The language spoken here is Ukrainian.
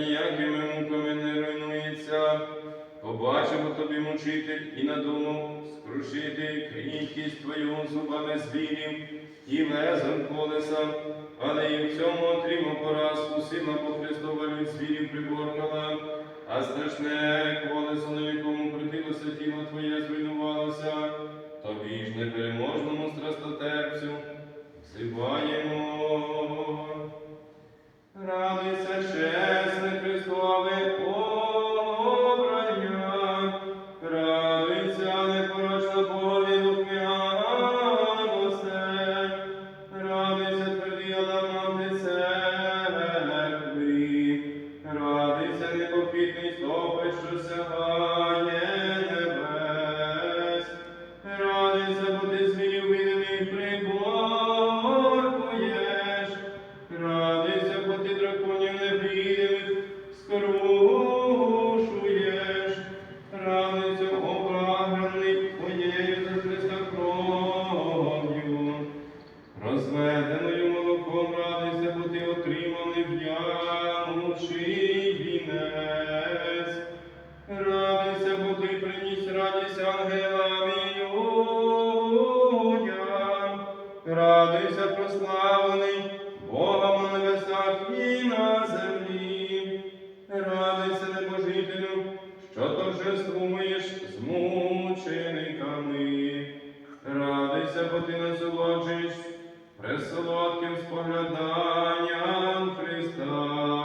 ніякими муками не руйнується. Побачимо тобі мучитель і надумав скрушити кріхкість твою зубами звірів і лезом колеса, але і в цьому отримав поразку сина по Христова від звірів приборкала, а страшне колесо, на якому крутилося тіло твоє зруйнувалося, тобі ж непереможному страстотерпцю взиваємо. Радуйся, нев'янучий вінець. Радуйся, бо приніс радість ангелам і людям. Прославлений Богом на небесах і на землі. Радуйся, небожителю, що торжествуєш з мучениками. Радуйся, бо ти насолоджуєш пресолодким спогляданням Христа.